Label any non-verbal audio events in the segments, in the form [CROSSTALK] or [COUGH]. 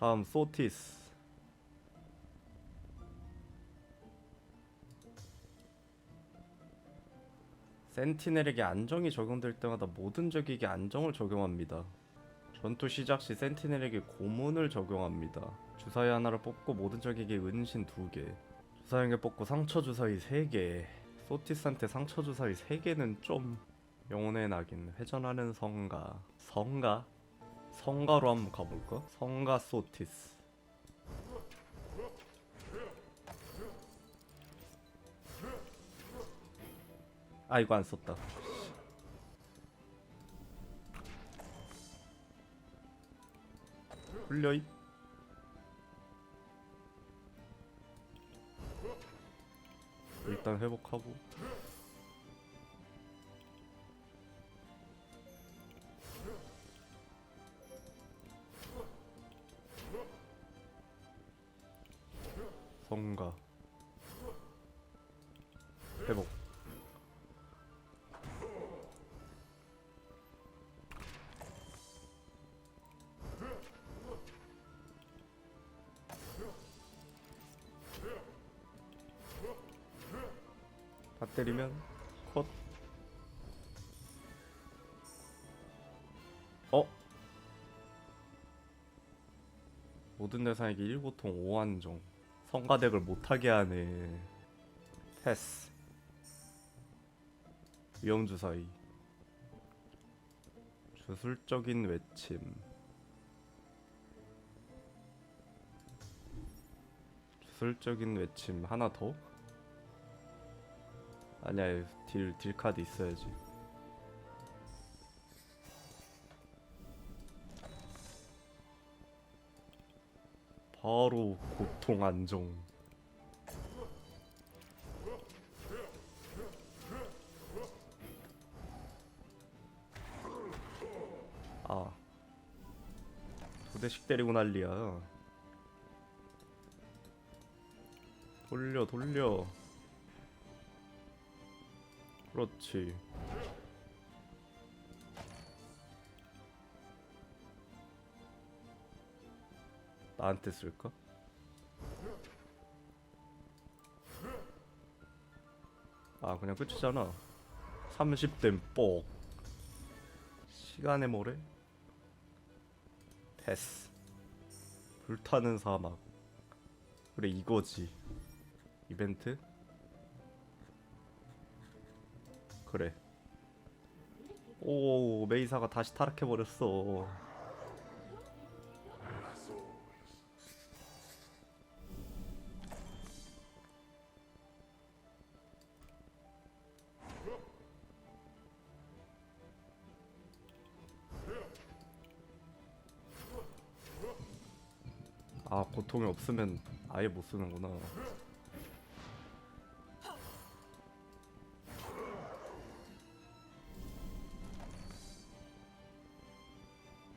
다음 소티스 센티넬에게 안정이 적용될 때마다 모든 적에게 안정을 적용합니다. 전투 시작 시 센티넬에게 고문을 적용합니다. 주사위 하나를 뽑고 모든 적에게 은신 2개. 주사위에 뽑고 상처 주사위 3개. 소티스한테 상처 주사위 3개는 좀 영혼의 낙인 회전하는 성가. 성가? 성가로 한번 가볼까? 성가 소티스. 아 이거 안 썼다. 흘려이. 일단 회복하고. 성가. 회복. 다 때리면 컷. 어? 모든 대상에게 1고통 5안정 성가덱을 못하게 하네. 패스. 위험주사위. 주술적인 외침. 주술적인 외침. 하나 더? 아니야 딜, 딜 카드 있어야지 바로 고통 안정 아. 두 대씩 때리고 난리야. 돌려, 돌려. 그렇지. 나한테 쓸까? 아, 그냥 끝이잖아. 30댐 뻑. 시간의 모래? 패스 불타는 사막 그래 이거지 이벤트 그래 오 메이사가 다시 타락해버렸어 아 고통이 없으면 아예 못 쓰는구나.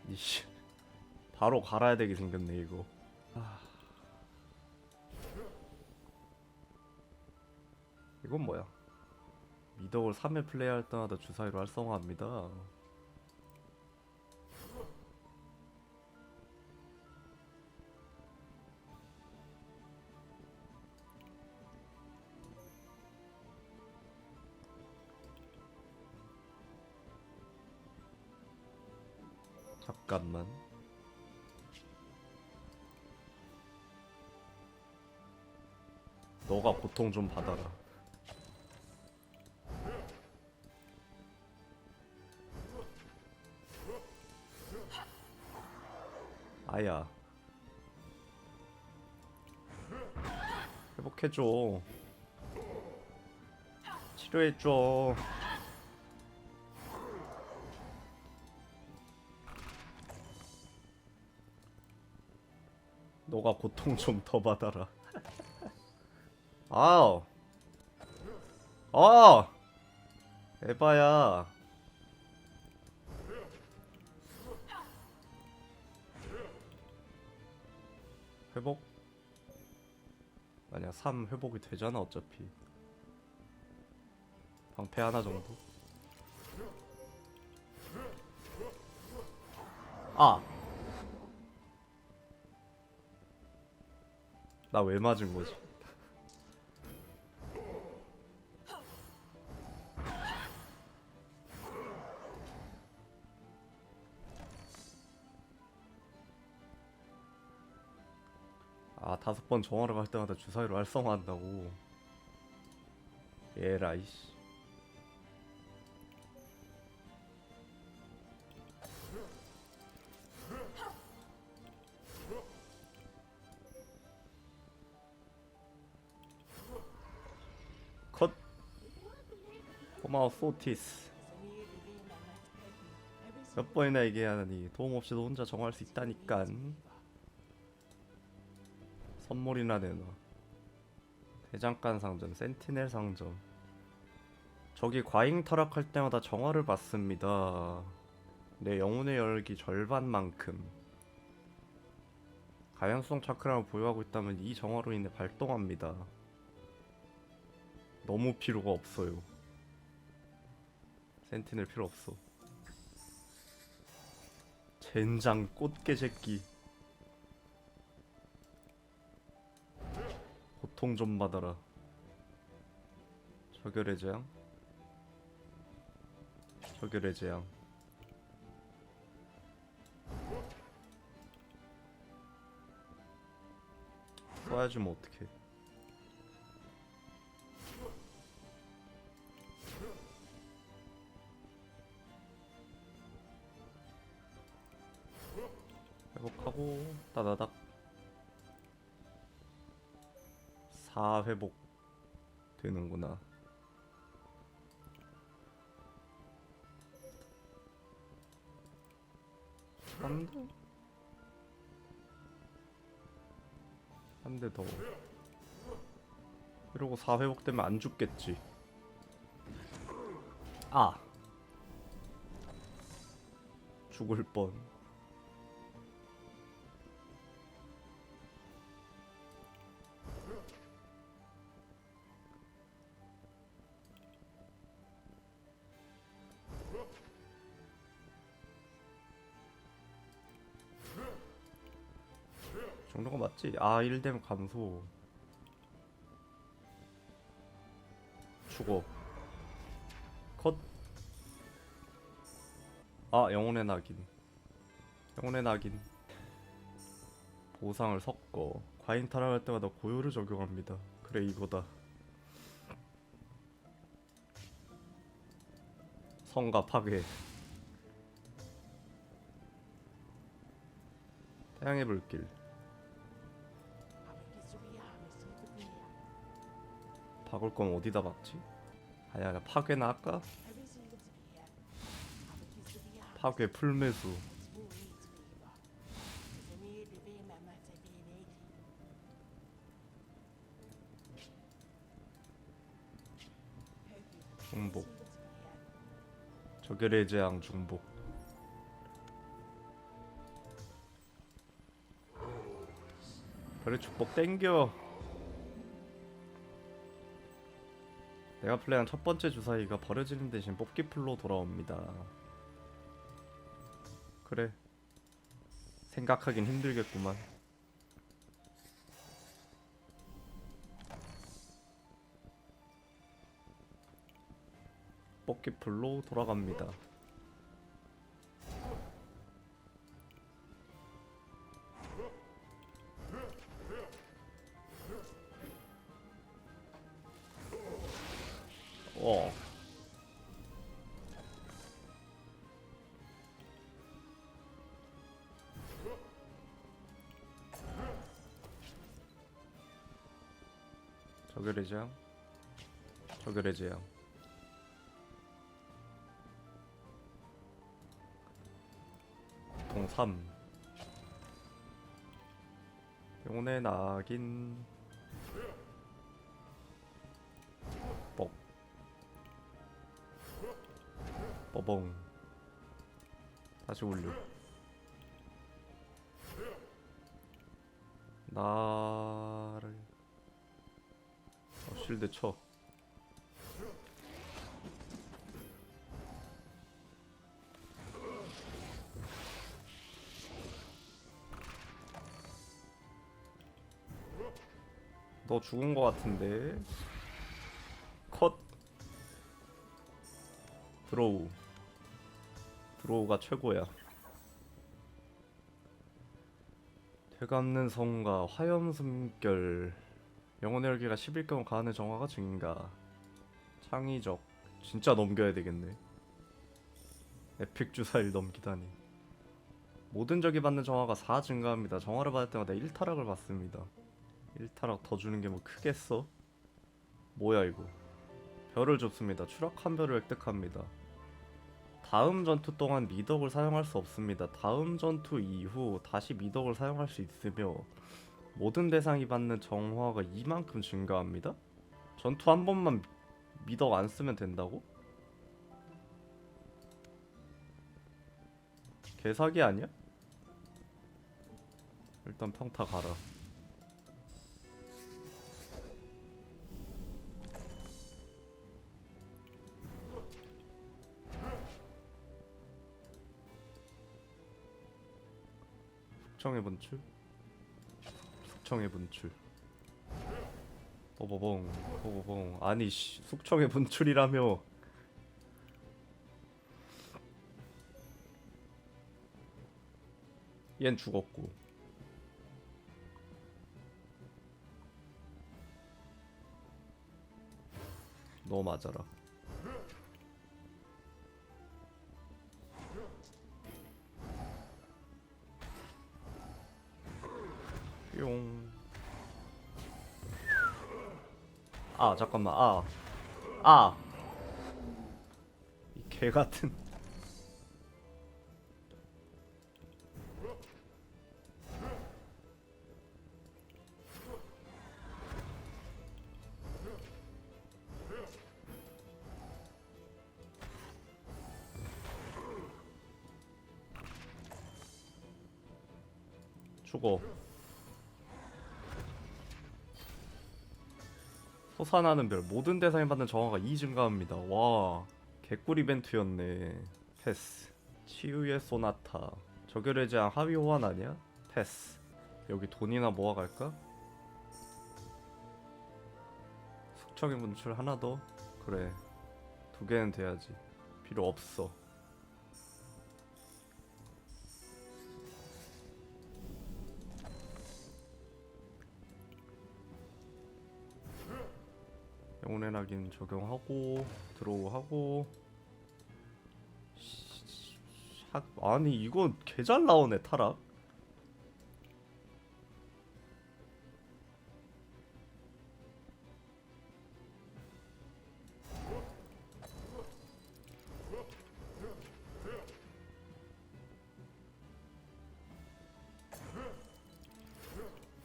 이씨 바로 갈아야 되게 생겼네 이거. 아. 이건 뭐야? 미덕을 3회 플레이할 때마다 주사위로 활성화합니다 잠깐만. 너가 고통 좀 받아라. 아야. 회복해줘. 치료해줘. 너가 고통 좀 더 받아라. [LAUGHS] 아우. 아! 에바야. 회복? 아니야, 3 회복이 되잖아, 어차피. 방패 하나 정도? 아! 나 왜 맞은 거지? 아 다섯 번 정화를 갈 때마다 주사위로 활성화한다고 에라이씨 고마워 소티스. 몇 번이나 얘기하느니 도움 없이도 혼자 정화할 수 있다니깐. 선물이나 내놔. 대장간 상점 센티넬 상점. 저기 과잉 타락할 때마다 정화를 받습니다. 내 영혼의 열기 절반만큼. 가연성 차크라를 보유하고 있다면 이 정화로 인해 발동합니다. 너무 필요가 없어요 센티넬 필요 없어. 젠장 꽃게 새끼. 고통 좀 받아라. 저결의 재앙? 저결의 재앙. 쏴야지 뭐 어떡해 따다닥. 4회복 되는구나. 한대 한대 더. 이러고 4회복 되면 안 죽겠지. 아. 죽을 뻔 맞지? 아 1뎀 감소. 죽어. 컷. 아 영혼의 낙인. 영혼의 낙인. 보상을 섞어. 과잉 타락할 때마다 고요를 적용합니다. 그래 이거다. 성가 파괴. 태양의 불길 박을 건 어디다 박지? 아야 나 파괴나 할까? 파괴 풀매수 중복 저결의 재앙 중복 별의 축복 땡겨 내가 플레이한 첫 번째 주사위가 버려지는 대신 뽑기 풀로 돌아옵니다. 그래. 생각하긴 힘들겠구만. 뽑기 풀로 돌아갑니다 저결의 재앙 저결의 재앙 동3 영혼의 낙인. 뻑. 뻐벙. 다시 올려. 어, 실드 쳐. 너 죽은 거 같은데. 컷. 드로우. 드로우가 최고야. 되감는 성과 화염 숨결 영혼의 열기가 11경을 가하는 정화가 증가? 창의적. 진짜 넘겨야 되겠네. 에픽 주사일 넘기다니. 모든 적이 받는 정화가 4 증가합니다. 정화를 받을 때마다 1타락을 받습니다. 1타락 더 주는 게 뭐 크겠어? 뭐야 이거? 별을 줍습니다. 추락한 별을 획득합니다. 다음 전투 동안 미덕을 사용할 수 없습니다. 다음 전투 이후 다시 미덕을 사용할 수 있으며 모든 대상이 받는 정화가 이만큼 증가합니다 전투 한 번만 미덕 안 쓰면 된다고? 개사기 아니야? 일단 평타 가라 숙청의 분출 숙청의 분출. 뽀뽀봉 뽀뽀봉 아니 씨 숙청의 분출이라며. 얜 죽었고. 너 맞아라 뿅. 아 잠깐만 아. 아. 이 개 같은. 죽어. 솟아나는 별 모든 대상이 받는 정화가 2 증가합니다. 와 개꿀 이벤트였네. 패스. 치유의 소나타. 적혈의 제한 하위 호환 아니야? 패스. 여기 돈이나 모아갈까? 숙청의 분출 하나 더? 그래. 두 개는 돼야지. 필요 없어. 영혼의 낙인 적용하고 드로우 하고. 샥 아니 이건 개잘 나오네 타락.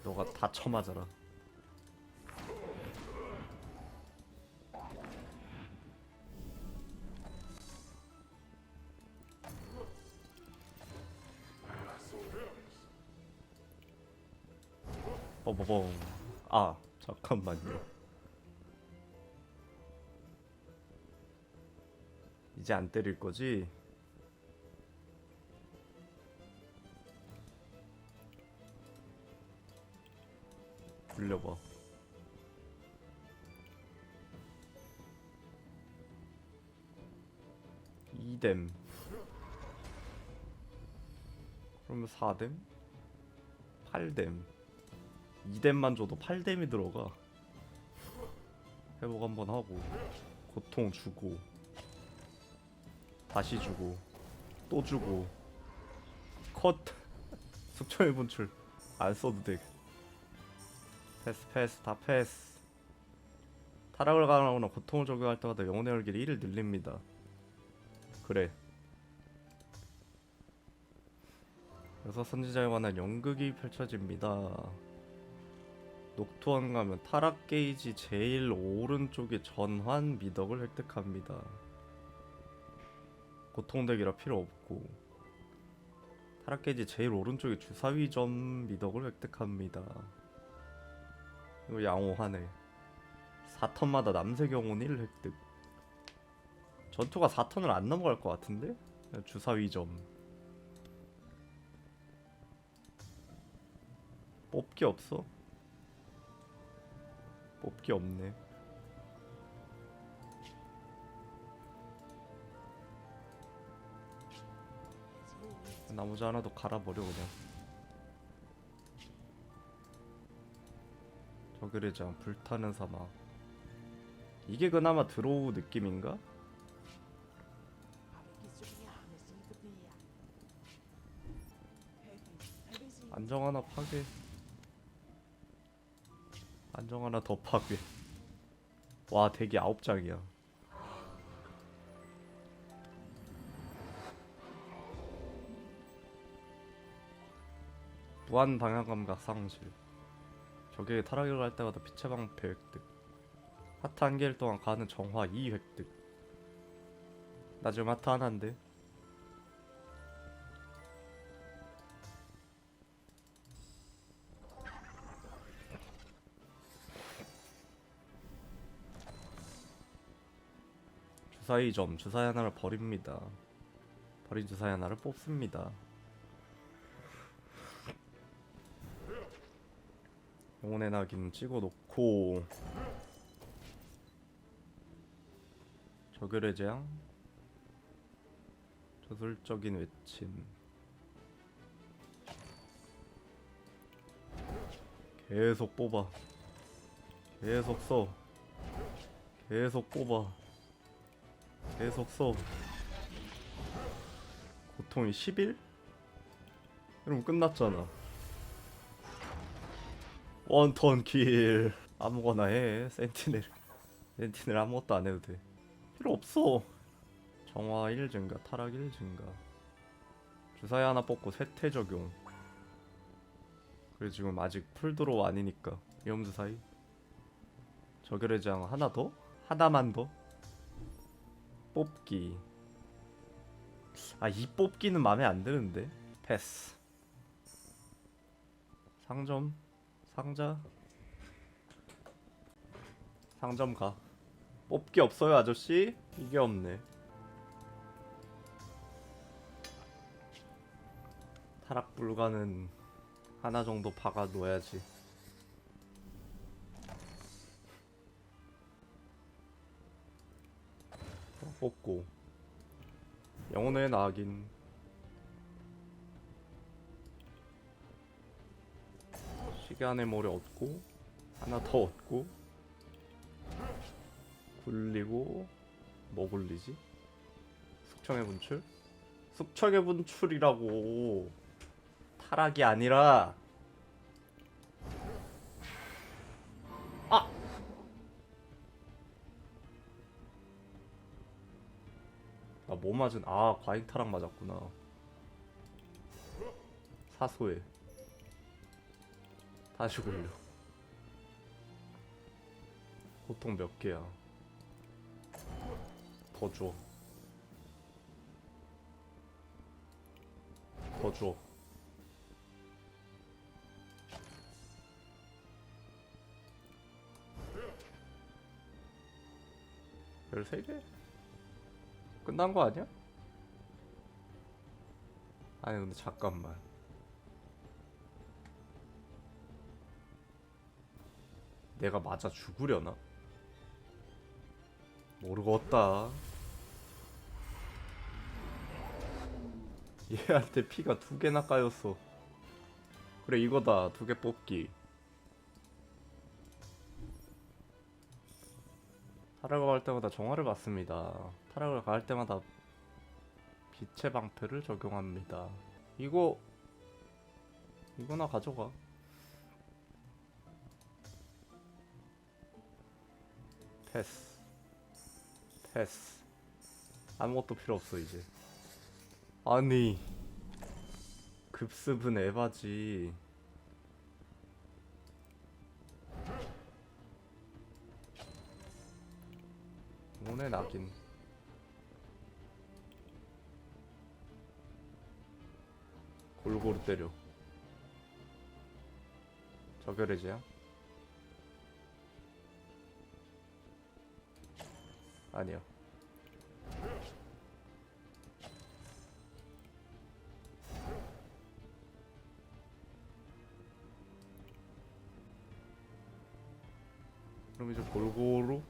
너가 다 쳐맞아라 뽀뽀봉 아 잠깐만요. 이제 안 때릴 거지? 돌려봐. 이댐. 그러면 4댐? 8댐 2댐만 줘도 8댐이 들어가. 회복 한번 하고 고통 주고 다시 주고 또 주고. 컷. [LAUGHS] 숙청의 분출. 안 써도 돼. 패스 패스 다 패스. 타락을 가하거나 고통을 적용할 때마다 영혼의 열기를 1을 늘립니다. 그래. 여섯 선지자에 관한 연극이 펼쳐집니다 녹투원 가면 타락 게이지 제일 오른쪽에 전환 미덕을 획득합니다. 고통덱이라 필요 없고 타락 게이지 제일 오른쪽에 주사위점 미덕을 획득합니다. 이거 양호하네. 4턴마다 남색 영혼 1 획득. 전투가 4턴을 안 넘어갈 것 같은데? 주사위점. 뽑기 없어. 뽑기 없네. 나머지 하나도 갈아버려 그냥. 저그레장 불타는 사막. 이게 그나마 드로우 느낌인가? 안정 하나 파괴. 안정 하나 더 파괴. 와 대기 아홉 장이야. 무한 방향 감각 상실. 적에게 타락을 갈 때마다 빛의 방패 획득. 하트 한 개일 동안 가는 정화 2 획득. 나 지금 하트 하나인데. 주사위 점 주사위 하나를 버립니다. 버린 주사위 하나를 뽑습니다. 영혼의 낙인 찍어 놓고 저결의 재앙 저술적인 외침 계속 뽑아 계속 써 계속 뽑아 계속 써. 고통이 10일? 그럼 끝났잖아. 원턴 킬 아무거나 해 센티넬. 센티넬 아무것도 안 해도 돼. 필요 없어. 정화 1 증가 타락 1 증가. 주사위 하나 뽑고 세태 적용. 그래 지금 아직 풀드로우 아니니까 위험 주사위. 저결의 장 하나 더? 하나만 더? 뽑기. 아 이 뽑기는 마음에 안 드는데? 패스. 상점 상자. 상점 가. 뽑기 없어요 아저씨? 이게 없네. 타락 불가는 하나 정도 박아 놓아야지 뽑고 영혼의 낙인 시간의 모래 얻고 하나 더 얻고 굴리고 뭐 굴리지? 숙청의 분출? 숙청의 분출이라고 타락이 아니라 뭐 맞은 아 과잉 타락 맞았구나 사소해 다시 굴려 보통 몇 개야 더 줘. 더 줘. 열세 개? 끝난 거 아니야? 아니 근데 잠깐만. 내가 맞아 죽으려나? 모르겠다. 얘한테 피가 두 개나 까였어. 그래 이거다 두 개 뽑기. 타락을 갈 때마다 정화를 받습니다. 타락을 갈 때마다 빛의 방패를 적용합니다. 이거 이거나 가져가. 패스. 패스. 아무것도 필요 없어 이제. 아니 급습은 에바지. 오늘 낙인. 골고루 때려. 저결해지야? 아니요. 그럼 이제 골고루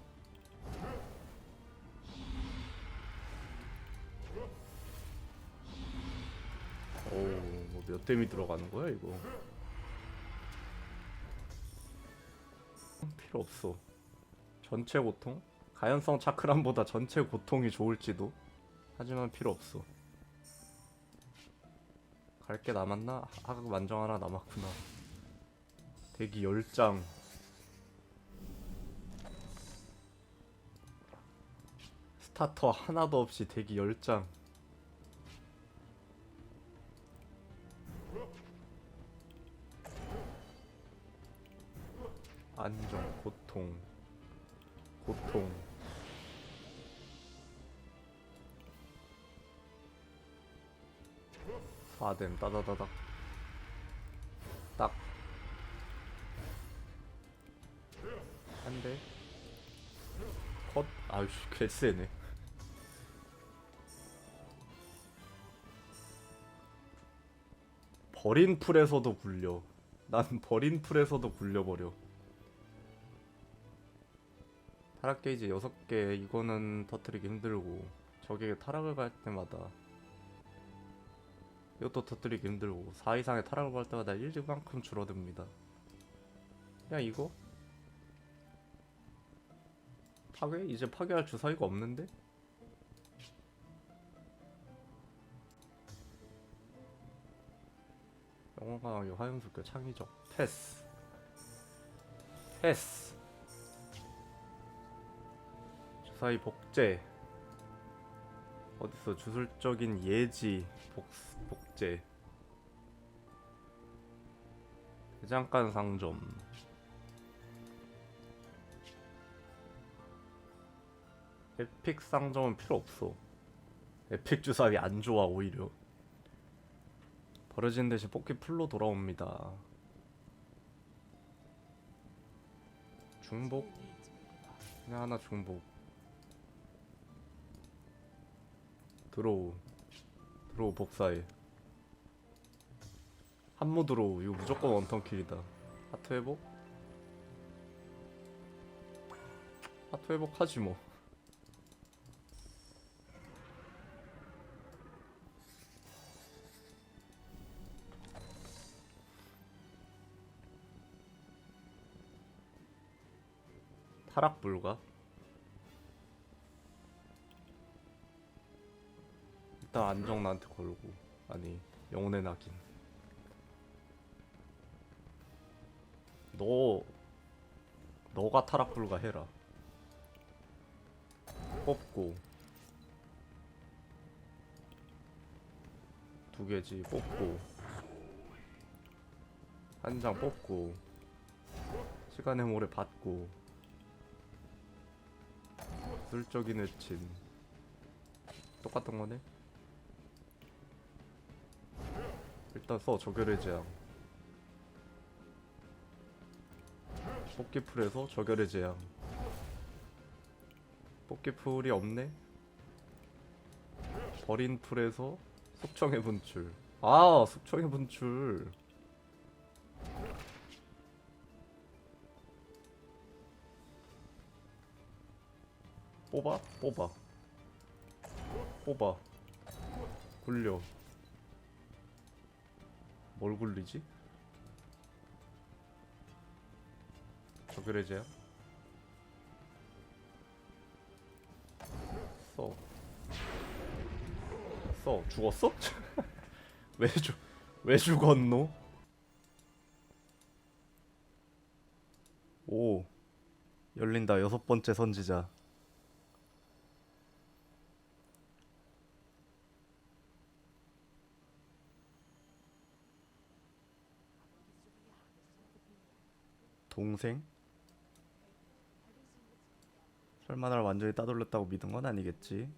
몇 댐이 들어가는 거야 이거? 필요 없어. 전체 고통? 가연성 차크람보다 전체 고통이 좋을지도? 하지만 필요 없어. 갈 게 남았나? 하각 만정 하나 남았구나. 대기 10장. 스타터 하나도 없이 대기 10장 안정 고통 고통. 사댐 따다다닥 딱. 한대. 컷. 아유씨 개쎄네. [LAUGHS] 버린 풀에서도 굴려. 난 버린 풀에서도 굴려버려 타락 게이지 6개 이거는 터뜨리기 힘들고 저게 타락을 갈 때마다 이것도 터뜨리기 힘들고 4 이상의 타락을 갈 때마다 1득만큼 줄어듭니다. 그냥 이거? 파괴? 이제 파괴할 주사위가 없는데? 영화가 화염술교 창의적. 패스. 패스 주사위 복제 어디서 주술적인 예지 복, 복제. 대장간 상점 에픽 상점은 필요 없어. 에픽 주사위 안 좋아 오히려. 버려진 듯이 뽑기 풀로 돌아옵니다. 중복? 그냥 하나 중복 드로우 드로우 복사해. 한모 드로우 이거 무조건 원턴킬이다. 하트 회복? 하트 회복하지 뭐. 타락 불가 일단 안정 나한테 걸고. 아니 영혼의 낙인. 너 너가 타락 불가 해라. 뽑고. 두 개지 뽑고. 한 장 뽑고. 시간의 모래 받고. 술적인 외침 똑같은 거네 일단 써 저결의 제왕 뽑기풀에서 저결의 제왕 뽑기풀이 없네? 버린 풀에서 숙청의 분출. 아 숙청의 분출. 뽑아? 뽑아. 뽑아. 굴려 뭘 굴리지? 저그레제야? 써. 써. 죽었어? [LAUGHS] 왜 죽, 왜 죽었노? 오. 열린다. 여섯 번째 선지자. 동생? 설마 날 완전히 따돌렸다고 믿은 건 아니겠지?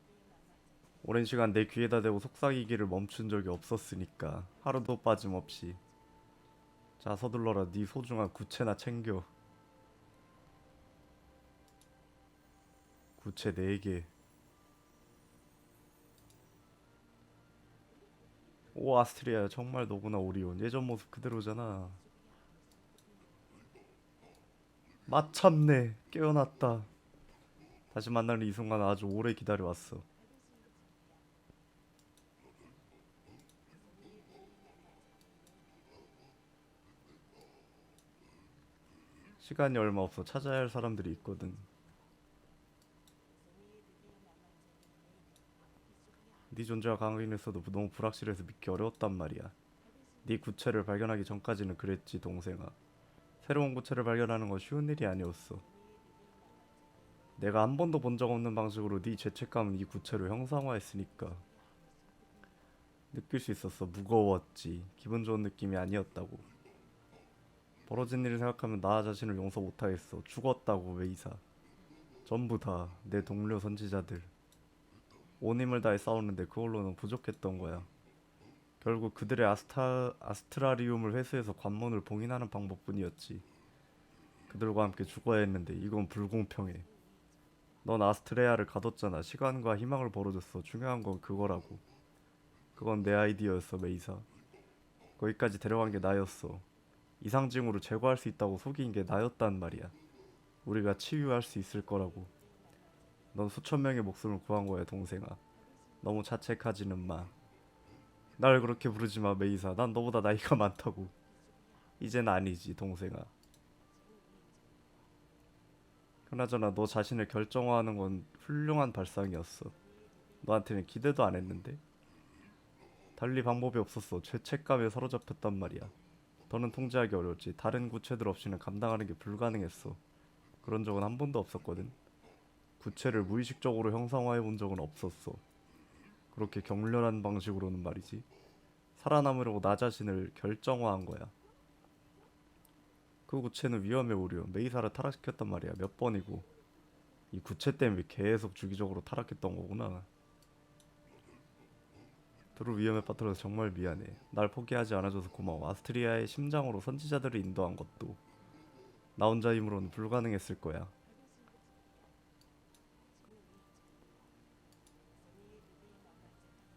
오랜 시간 내 귀에다 대고 속삭이기를 멈춘 적이 없었으니까 하루도 빠짐없이 자 서둘러라. 네 소중한 구체나 챙겨. 구체 4개. 오 아스트리아 정말 너구나 오리온. 예전 모습 그대로잖아 마참내 깨어났다. 다시 만나는 이 순간 아주 오래 기다려왔어. 시간이 얼마 없어 찾아야 할 사람들이 있거든. 네 존재가 강하긴 했어도 너무 불확실해서 믿기 어려웠단 말이야. 네 구체를 발견하기 전까지는 그랬지 동생아. 새로운 구체를 발견하는 건 쉬운 일이 아니었어. 내가 한 번도 본 적 없는 방식으로 네 죄책감은 이 구체로 형상화했으니까. 느낄 수 있었어. 무거웠지. 기분 좋은 느낌이 아니었다고. 벌어진 일을 생각하면 나 자신을 용서 못하겠어. 죽었다고 웨이사. 전부 다 내 동료 선지자들. 온 힘을 다해 싸우는데 그걸로는 부족했던 거야. 결국 그들의 아스타 아스트라리움을 회수해서 관문을 봉인하는 방법뿐이었지. 그들과 함께 죽어야 했는데 이건 불공평해. 넌 아스트레아를 가뒀잖아. 시간과 희망을 벌어줬어. 중요한 건 그거라고. 그건 내 아이디어였어, 메이사. 거기까지 데려간 게 나였어. 이상징후를 제거할 수 있다고 속인 게 나였단 말이야. 우리가 치유할 수 있을 거라고. 넌 수천 명의 목숨을 구한 거야, 동생아. 너무 자책하지는 마. 날 그렇게 부르지 마, 메이사. 난 너보다 나이가 많다고. 이젠 아니지, 동생아. 그나저나 너 자신을 결정화하는 건 훌륭한 발상이었어. 너한테는 기대도 안 했는데. 달리 방법이 없었어. 죄책감에 사로잡혔단 말이야. 더는 통제하기 어려웠지. 다른 구체들 없이는 감당하는 게 불가능했어. 그런 적은 한 번도 없었거든. 구체를 무의식적으로 형상화해 본 적은 없었어. 그렇게 격렬한 방식으로는 말이지. 살아남으려고 나 자신을 결정화한 거야. 그 구체는 위험에 오려 메이사를 타락시켰단 말이야. 몇 번이고. 이 구체 때문에 계속 주기적으로 타락했던 거구나. 두루 위험에 빠뜨려서 정말 미안해. 날 포기하지 않아줘서 고마워. 아스트리아의 심장으로 선지자들을 인도한 것도 나 혼자 힘으로는 불가능했을 거야.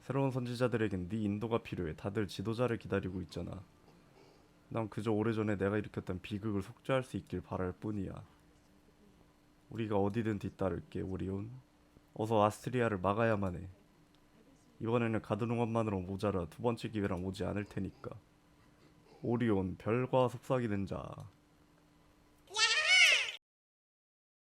새로운 선지자들에겐 네 인도가 필요해. 다들 지도자를 기다리고 있잖아. 난 그저 오래전에 내가 일으켰던 비극을 속죄할 수 있길 바랄 뿐이야. 우리가 어디든 뒤따를게, 오리온. 어서 아스트리아를 막아야만 해. 이번에는 가두는 것만으로 모자라 두 번째 기회랑 오지 않을 테니까. 오리온, 별과 속삭이는 자.